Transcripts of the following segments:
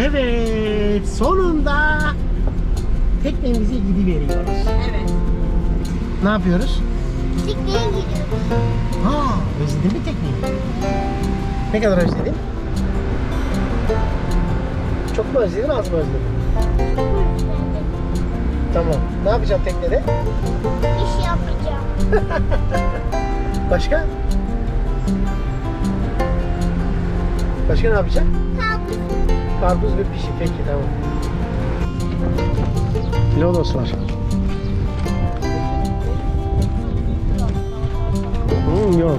Evet, sonunda teknemize gidiveriyoruz. Evet. Ne yapıyoruz? Pikniğe gidiyoruz. Ha, özledin mi tekneyi? Ne kadar özledin? Çok mu özledin, az mı özledin? Tamam. Ne yapacağım teknede? İş yapacağım. Başka? Başka ne yapacağım? Karpuz ve pişi. Peki tamam. Lodos var. Hmm, yok.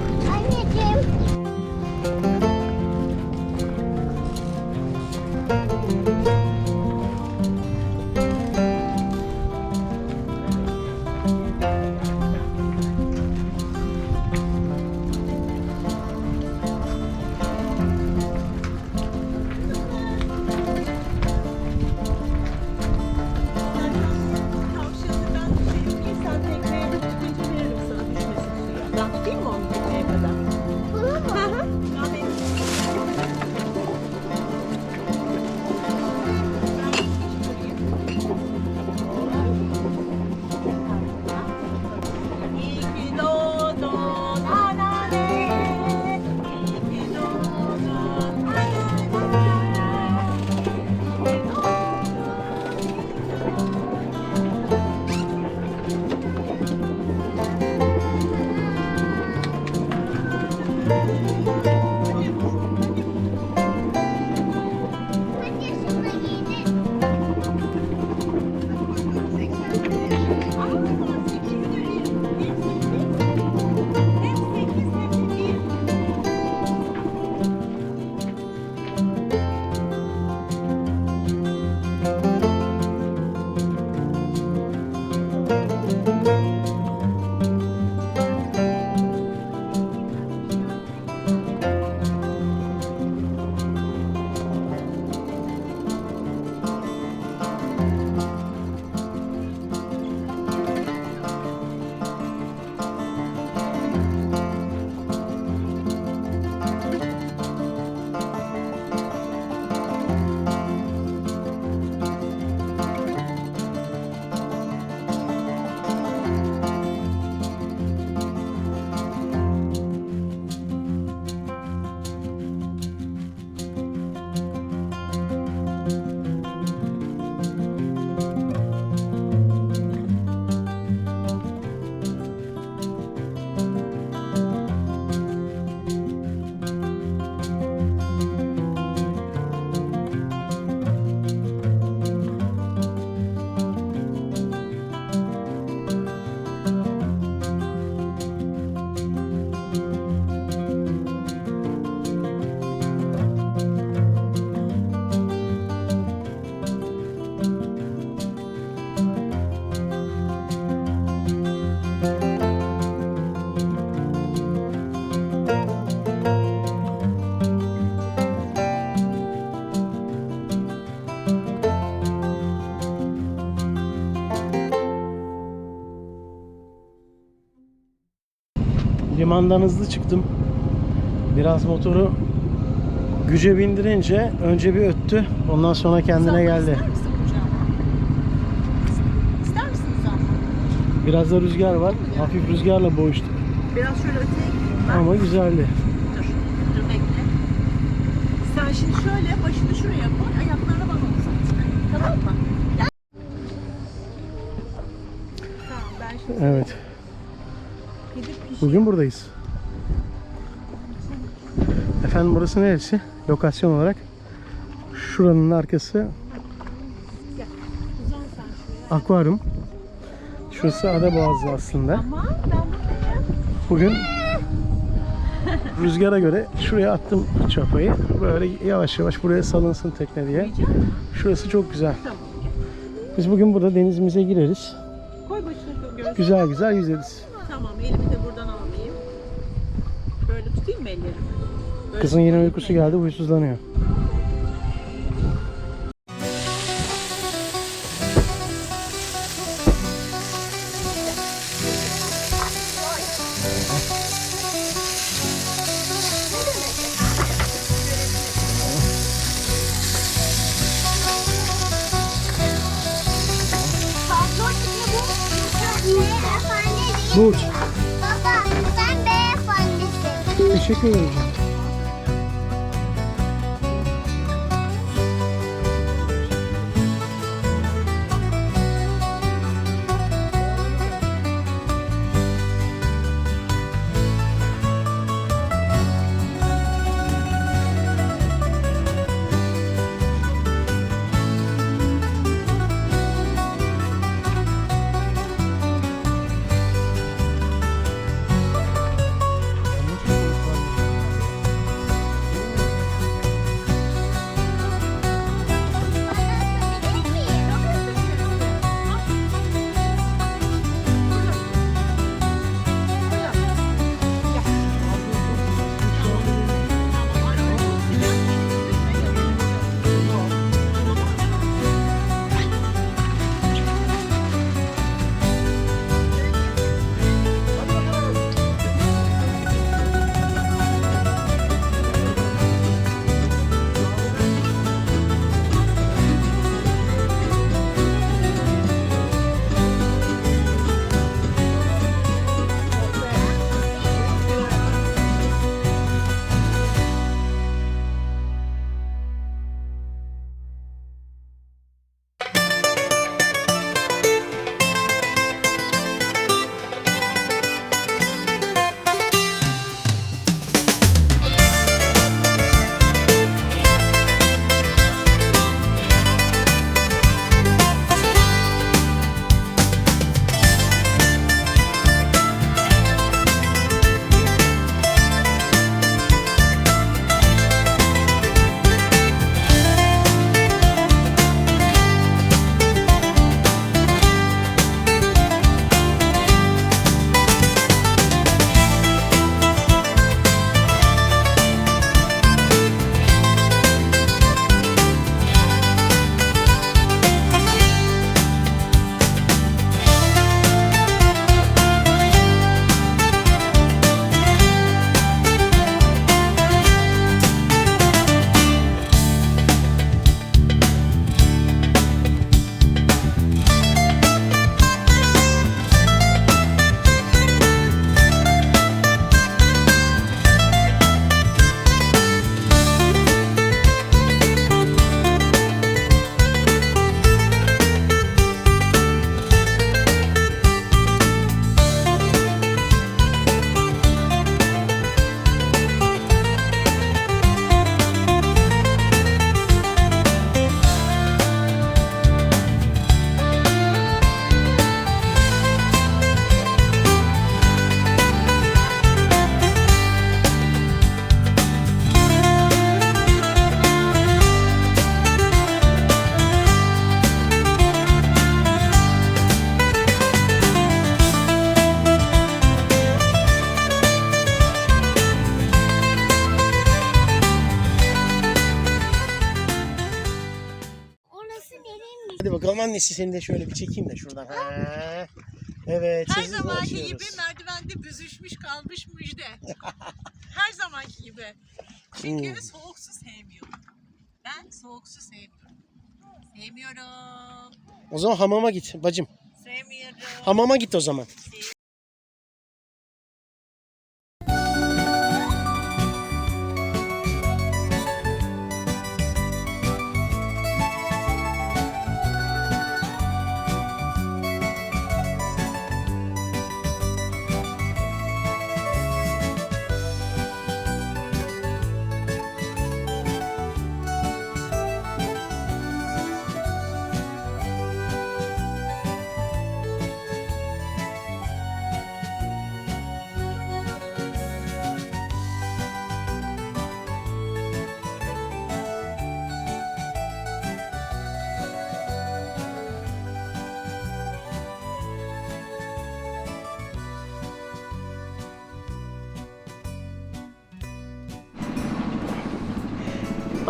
Limandan hızlı çıktım. Biraz motoru güce bindirince önce bir öttü. Ondan sonra kendine geldi. İster misin? İster misin? Biraz da rüzgar var. Hafif rüzgarla boğuştuk. Biraz şöyle öteye gideyim ben. Ama güzeldi. Dur, dur bekle. Sen şimdi şöyle başını şuraya koy, ayaklarını bana uzat. Tamam mı? Gel. Tamam ben şimdi Evet. Bugün buradayız. Efendim burası neresi? Lokasyon olarak şuranın arkası akvaryum. Şurası ada boğazı aslında. Bugün rüzgara göre şuraya attım çapayı. Böyle yavaş yavaş buraya salınsın tekne diye. Şurası çok güzel. Biz bugün burada denizimize gireriz. Güzel güzel yüzeriz. Tamam elimi de buradan almayayım. Böyle tutayım mı ellerimi? Böyle Kızın yine uykusu geldi, huysuzlanıyor. Annesi seni de şöyle bir çekeyim de şuradan. Ha. Evet. Her zamanki başlıyoruz. gibi merdivende büzüşmüş kalmış müjde. Her zamanki gibi. Çünkü Hmm. soğuk su sevmiyorum. Ben soğuk su sevmiyorum. Sevmiyorum. O zaman hamama git bacım. Sevmiyorum. Hamama git o zaman.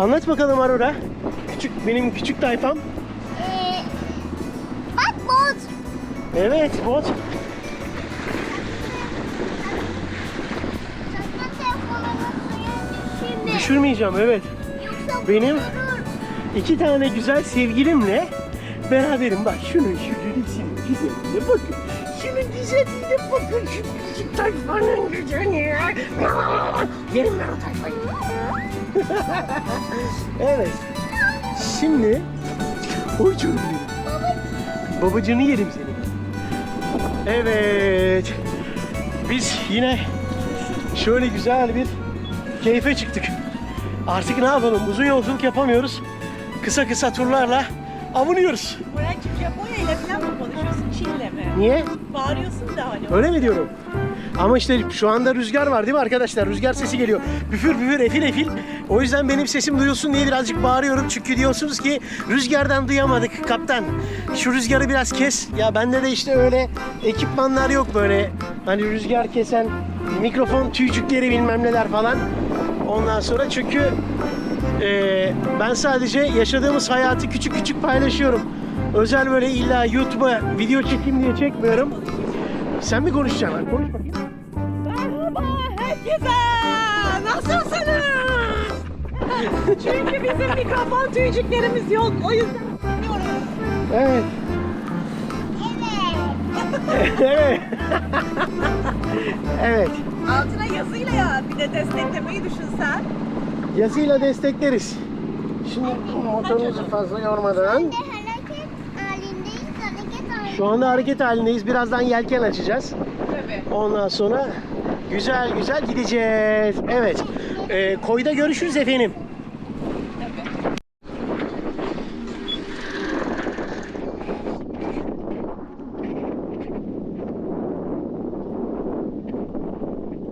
Anlat bakalım Aurora. Küçük benim küçük tayfam. Ee, bak bot. Evet bot. Düşürmeyeceğim evet. Yoksa Benim- vurur. İki tane güzel sevgilimle beraberim. Bak şunun şu resim güzeline bakın. şunun güzelliğine bakın şu küçük tayfanın güzelliğine. Yerim ben o tayfayı. evet. Şimdi Oy canım benim. Babacığını yerim seni. Evet. Biz yine şöyle güzel bir keyfe çıktık. Artık ne yapalım? Uzun yolculuk yapamıyoruz. Kısa kısa turlarla avunuyoruz. Murat'cığım Japonya ile falan mı konuşuyorsun? Çin'le mi? Niye? Bağırıyorsun da hani. Öyle mi diyorum? Ama işte şu anda rüzgar var değil mi arkadaşlar? Rüzgar sesi geliyor. Büfür büfür efil efil. O yüzden benim sesim duyulsun diye birazcık bağırıyorum. Çünkü diyorsunuz ki rüzgardan duyamadık kaptan. Şu rüzgarı biraz kes. Ya bende de işte öyle ekipmanlar yok böyle. Hani rüzgar kesen mikrofon tüycükleri bilmem neler falan. Ondan sonra çünkü ee, ben sadece yaşadığımız hayatı küçük küçük paylaşıyorum. Özel böyle illa YouTube'a video çekeyim diye çekmiyorum. Sen mi konuşacaksın? Konuş bakayım. Herkese. Nasılsınız? Çünkü bizim mikrofon tüycüklerimiz yok. O yüzden dinliyoruz. Evet. Evet. evet. evet. Altına yazıyla ya bir de desteklemeyi düşünsen. Yazıyla destekleriz. Şimdi motorumuzu fazla yormadan. Şu anda hareket halindeyiz. Birazdan yelken açacağız. Tabii. Ondan sonra güzel güzel gideceğiz. Evet. Ee, koyda görüşürüz efendim.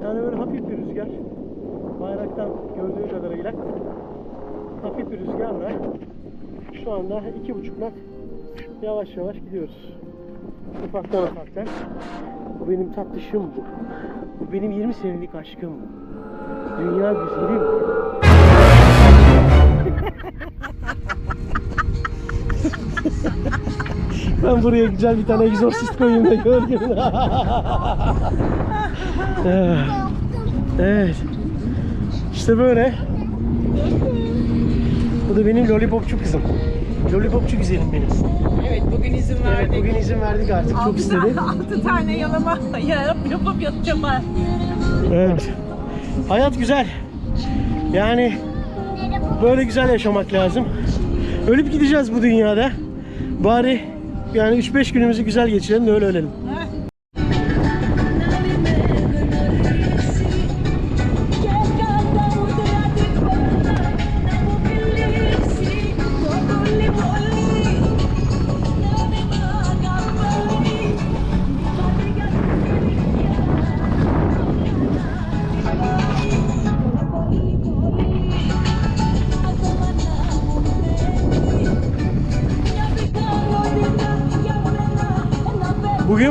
Yani böyle hafif bir rüzgar. Bayraktan gördüğü kadarıyla hafif bir rüzgarla şu anda iki buçuk knot yavaş yavaş gidiyoruz. Ufaktan ufaktan. Bu benim tatlışım bu. Bu benim 20 senelik aşkım. Dünya güzelim. ben buraya güzel bir tane egzorsist koyayım da gördüm. Evet. İşte böyle. Bu da benim lollipopçu kızım. Lollipopçu güzelim benim. Evet bugün izin Evet verdik. bugün izin verdik artık. Çok Altı istedi. tane- Altı tane yalama yarıp yapıp yatacağım ben. Evet. Hayat güzel. Yani böyle güzel yaşamak lazım. Ölüp gideceğiz bu dünyada. Bari yani 3-5 günümüzü güzel geçirelim de öyle ölelim.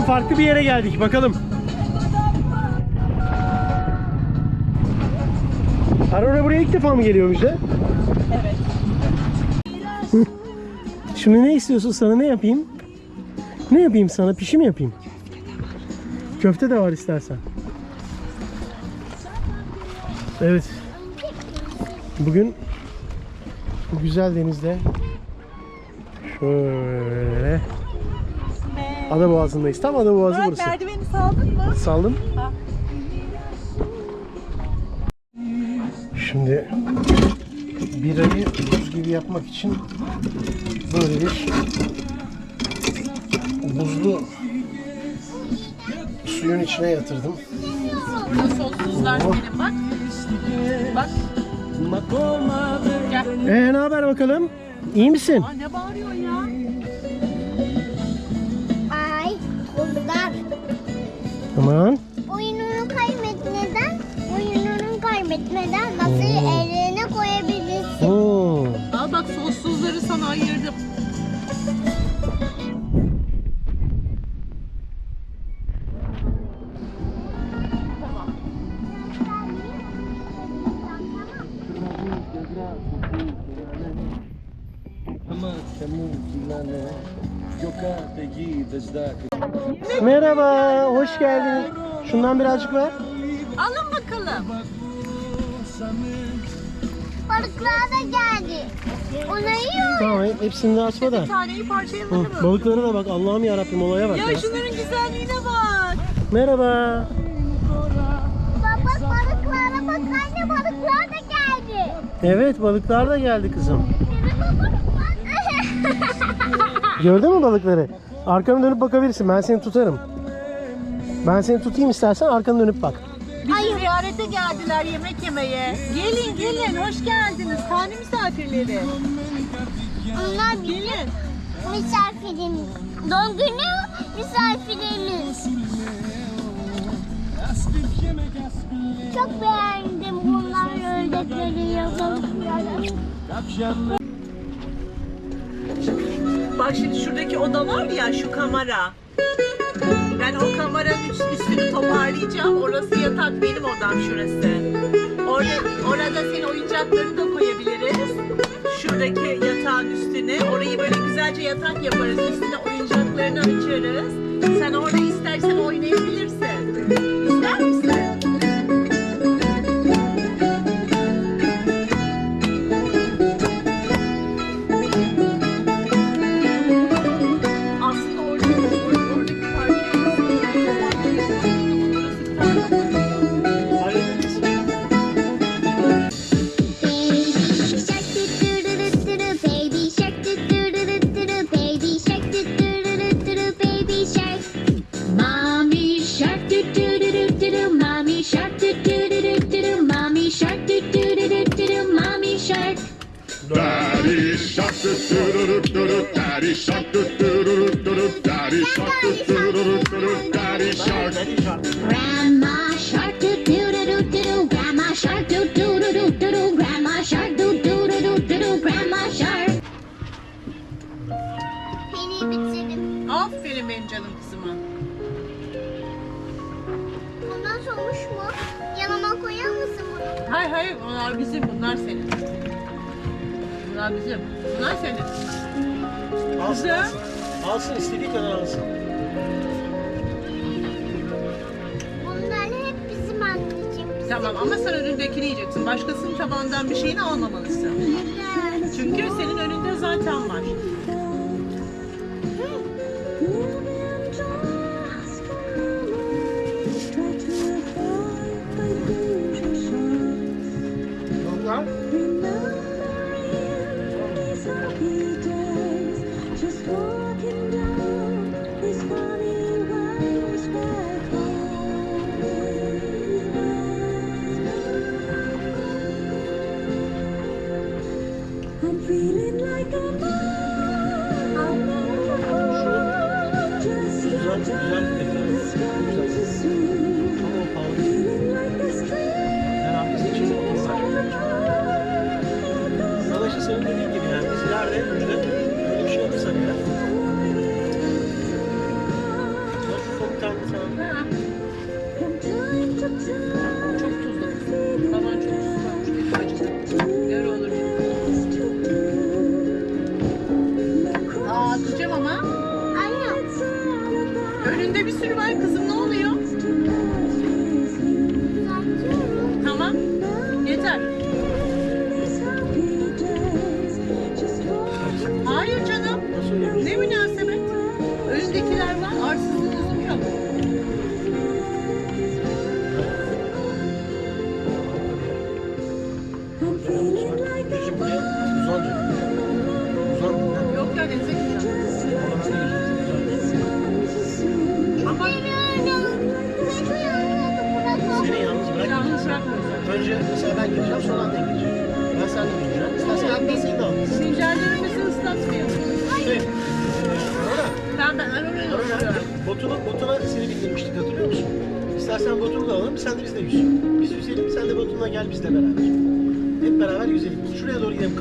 Farklı bir yere geldik. Bakalım. Aurora buraya ilk defa mı geliyor bize? Evet. Şimdi ne istiyorsun sana ne yapayım? Ne yapayım sana? Pişi mi yapayım? Köfte de var istersen. Evet. Bugün bu güzel denizde şöyle Ada Boğazı'ndayız. Tam Ada Boğazı Murat burası. merdiveni saldın mı? Saldım. Ha. Şimdi birayı buz gibi yapmak için böyle bir buzlu suyun içine yatırdım. Burada sonsuzlar benim bak. Bak. Gel. Ee ne haber bakalım? İyi misin? Aa, ne bağırıyorsun ya? Aman. Oyununu kaybetmeden, oyununu kaybetmeden masayı Oo. eline koyabilirsin. Hmm. Al bak sonsuzları sana ayırdım. Şundan birazcık ver. Alın bakalım. Balıklar da geldi. Onu yiyor. Tamam, hep- hepsini de açma da. Bir taneyi parçaya Hı, bakalım. balıklara da bak Allah'ım ya Rabbim olaya bak. Ya ya. şunların güzelliğine bak. Merhaba. Baba balıklara bak anne balıklar da geldi. Evet balıklar da geldi kızım. Biri baba bak. Gördün mü balıkları? Arkanı dönüp bakabilirsin. Ben seni tutarım. Ben seni tutayım istersen arkanı dönüp bak. Bizi ziyarete geldiler yemek yemeye. Gelin gelin hoş geldiniz. Tane misafirleri. Onlar bizim Gelin. misafirimiz. Doğum günü misafirimiz. Çok beğendim bunlar ördekleri yapmışlar. Bak şimdi şuradaki oda var ya şu kamera. Ben o kameranın üst- üstünü toparlayacağım. Orası yatak benim odam şurası. Orada, orada senin oyuncaklarını da koyabiliriz. Şuradaki yatağın üstüne. Orayı böyle güzelce yatak yaparız. Üstüne oyuncaklarını açarız. Sen orada istersen oynayabilirsin. Beni bitirdim. Aferin benim canım kızıma. Bundan soğumuş mu? Yanıma koyar mısın bunu? Hayır hayır onlar bizim bunlar senin. Bunlar bizim. Bunlar senin. Alsın, alsın. Alsın istediği kadar alsın. Bunlar hep bizim anneciğim. Bizim Tamam ama sen önündekini yiyeceksin. Başkasının tabağından bir şeyini almamalısın. Çünkü senin önünde zaten var.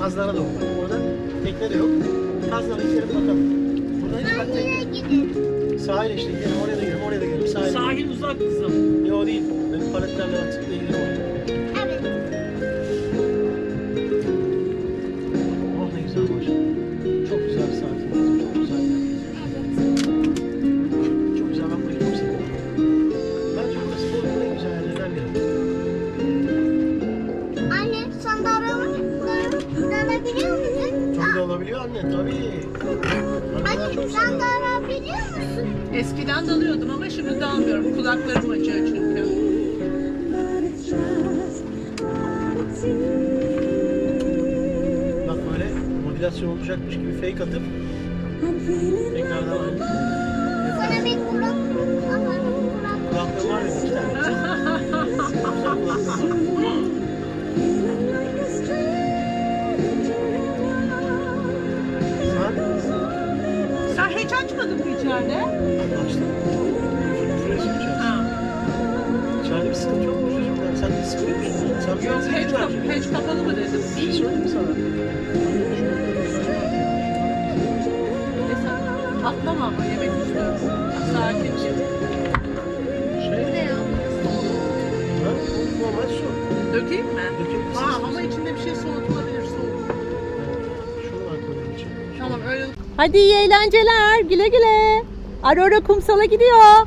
Kazlara İçerisi? Ha. İçeride bir sıkıntı yok mu çocuklar? Sen de sıkılıyor musun? Sen bir Yok, an hiç, kap- hiç kapalı mı dedim. Bir şey söyleyeyim mi sana? Atlama ama yemek istiyorum. Sakince. Şey, ha? Normal su. Dökeyim mi? Dökebilirsin. Ha, ama içinde bir şey soğutulabilir soğuk. Şunu var koyalım için. Tamam öyle. Hadi iyi eğlenceler. Güle güle. Aurora kumsala gidiyor.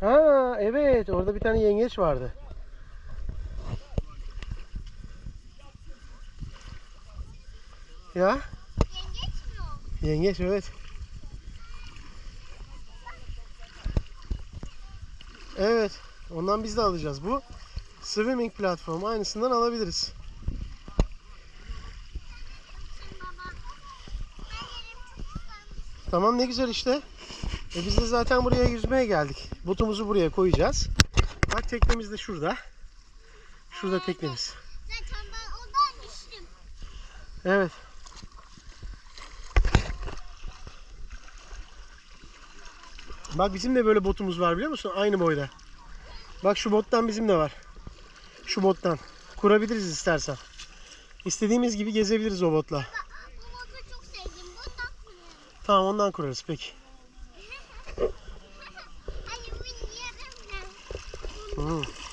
Ha evet orada bir tane yengeç vardı. Ya? Yengeç evet. Evet. Ondan biz de alacağız. Bu swimming platformu aynısından alabiliriz. Tamam ne güzel işte. E biz de zaten buraya yüzmeye geldik. Botumuzu buraya koyacağız. Bak teknemiz de şurada. Şurada teknemiz. Zaten ben ondan düştüm. Evet. Bak bizim de böyle botumuz var biliyor musun? Aynı boyda. Bak şu bottan bizim de var. Şu bottan. Kurabiliriz istersen. İstediğimiz gibi gezebiliriz o botla. Bu motoru çok sevdim. Bu takmıyorum. Tamam ondan kurarız peki. Hayır bu yerim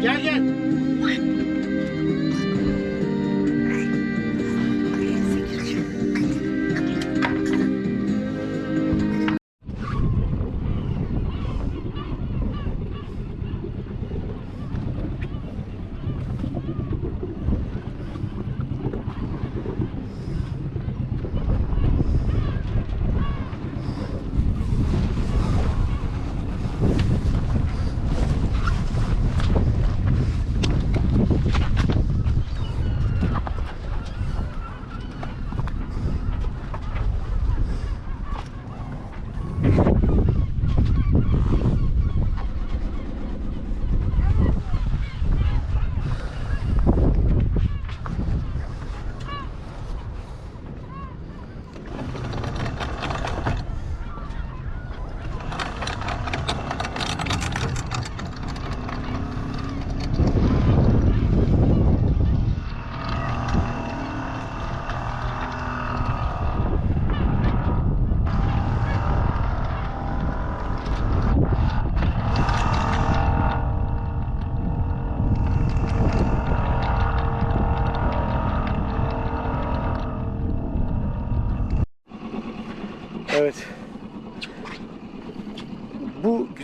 Gel gel.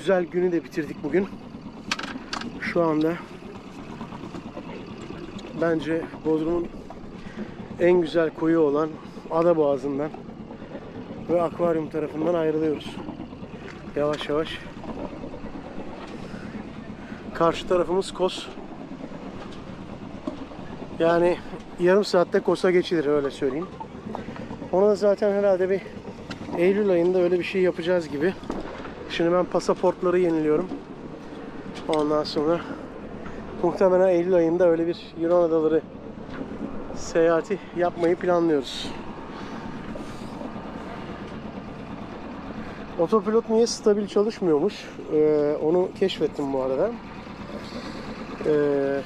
Güzel günü de bitirdik bugün. Şu anda bence Bodrum'un en güzel koyu olan Ada Boğazı'ndan ve akvaryum tarafından ayrılıyoruz. Yavaş yavaş. Karşı tarafımız Kos. Yani yarım saatte Kos'a geçilir öyle söyleyeyim. Ona da zaten herhalde bir Eylül ayında öyle bir şey yapacağız gibi. Şimdi ben pasaportları yeniliyorum. Ondan sonra muhtemelen Eylül ayında öyle bir Yunan adaları seyahati yapmayı planlıyoruz. Otopilot niye stabil çalışmıyormuş? Ee, onu keşfettim bu arada. Ee,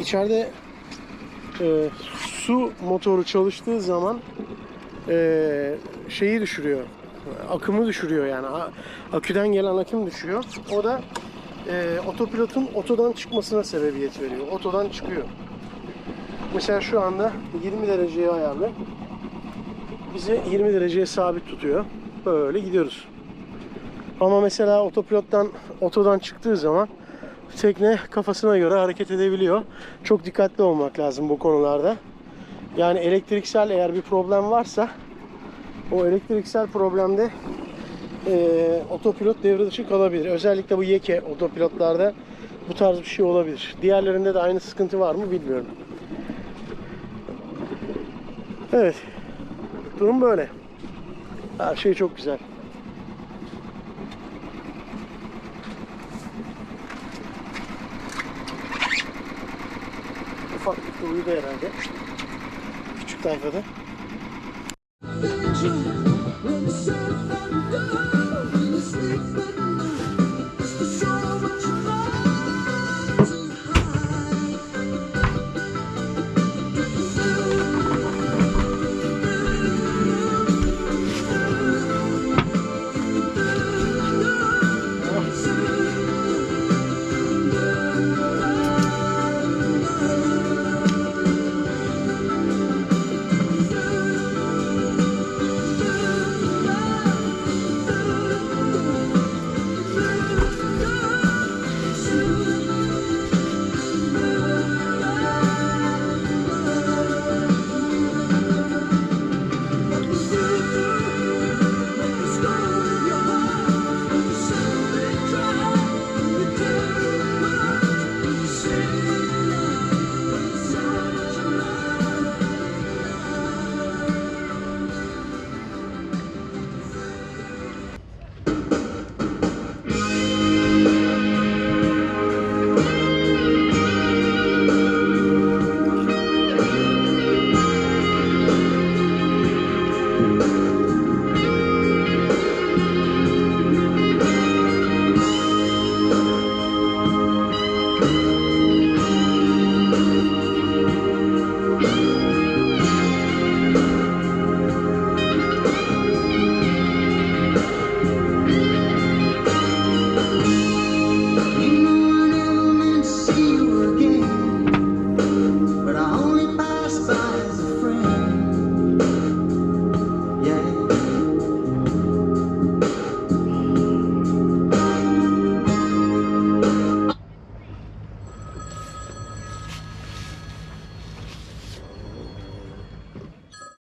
içeride e, su motoru çalıştığı zaman e, şeyi düşürüyor. Akımı düşürüyor yani. Aküden gelen akım düşüyor. O da e, otopilotun otodan çıkmasına sebebiyet veriyor. Otodan çıkıyor. Mesela şu anda 20 dereceye ayarlı. Bizi 20 dereceye sabit tutuyor. Böyle gidiyoruz. Ama mesela otopilottan otodan çıktığı zaman tekne kafasına göre hareket edebiliyor. Çok dikkatli olmak lazım bu konularda. Yani elektriksel eğer bir problem varsa o elektriksel problemde eee, otopilot devre dışı kalabilir. Özellikle bu Yeke otopilotlarda bu tarz bir şey olabilir. Diğerlerinde de aynı sıkıntı var mı bilmiyorum. Evet. Durum böyle. Her şey çok güzel. Ufaklıkta uyudu herhalde. Küçük tayfada.